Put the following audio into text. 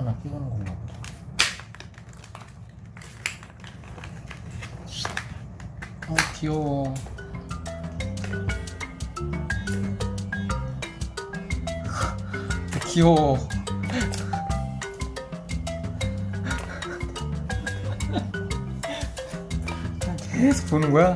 하나 끼우는 건가 보다. 어, 귀여워. 귀여워. 계속 보는 거야?